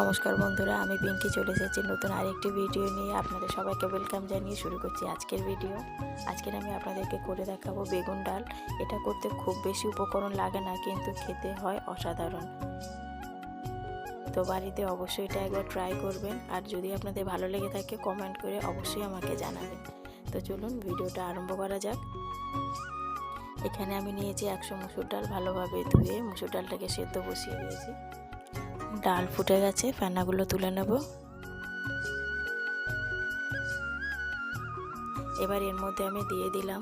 নমস্কার বন্ধুরা, আমি পিঙ্কি চলে এসেছি নতুন আরেকটি ভিডিও নিয়ে। আপনাদের সবাইকে ওয়েলকাম জানিয়ে শুরু করছি আজকের ভিডিও। আজকের আমি আপনাদেরকে করে দেখাবো বেগুন ডাল। এটা করতে খুব বেশি উপকরণ লাগে না, কিন্তু খেতে হয় অসাধারণ। তো বাড়িতে অবশ্যই এটা একবার ট্রাই করবেন। আর যদি আপনাদের ভালো লেগে থাকে কমেন্ট করে অবশ্যই আমাকে জানাবেন। তো চলুন ভিডিওটা আরম্ভ করা যাক। এখানে আমি নিয়েছি একশো মুসুর ডাল। ভালোভাবে ধুয়ে মুসুর ডালটাকে সেদ্ধ বসিয়ে দিয়েছি। ডাল ফুটে গেছে, ফেনাগুলো তুলে নেব। এবার এর মধ্যে আমি দিয়ে দিলাম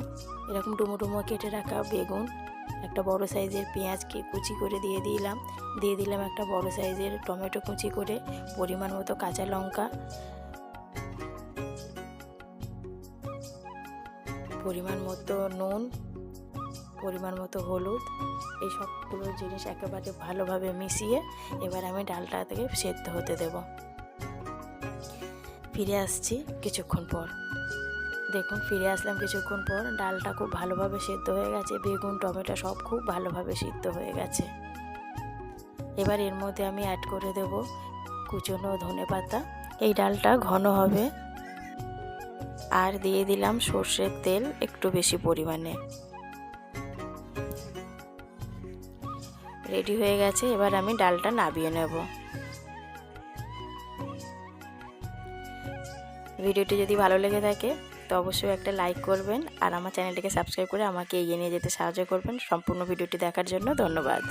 এরকম ডুমো ডুমো কেটে রাখা বেগুন, একটা বড় সাইজের পেঁয়াজকে কুচি করে দিয়ে দিলাম। দিয়ে দিলাম একটা বড় সাইজের টমেটো কুচি করে, পরিমাণ মতো কাঁচা লঙ্কা। পরিমাণ মতো নুন পরিমাণ মতো হলুদ, এই সবগুলো জিনিস একেবারে ভালোভাবে মিশিয়ে এবার আমি ডালটা থেকে সেদ্ধ হতে দেব। ফিরে আসছি কিছুক্ষণ পর। দেখুন, ফিরে আসলাম কিছুক্ষণ পর। ডালটা খুব ভালোভাবে সেদ্ধ হয়ে গেছে, বেগুন, টমেটো সব খুব ভালোভাবে সিদ্ধ হয়ে গেছে। এবার এর মধ্যে আমি অ্যাড করে দেব কুচনো ধনে পাতা। এই ডালটা ঘন হবে। আর দিয়ে দিলাম সর্ষের তেল একটু বেশি পরিমাণে। রেডি হয়ে গেছে, এবার আমি ডালটা নাবিয়ে নেব। ভিডিওটি যদি ভালো লেগে থাকে, তো অবশ্যই একটা লাইক করবেন আর আমার চ্যানেলটিকে সাবস্ক্রাইব করে আমাকে এগিয়ে নিয়ে যেতে সাহায্য করবেন। সম্পূর্ণ ভিডিওটি দেখার জন্য ধন্যবাদ।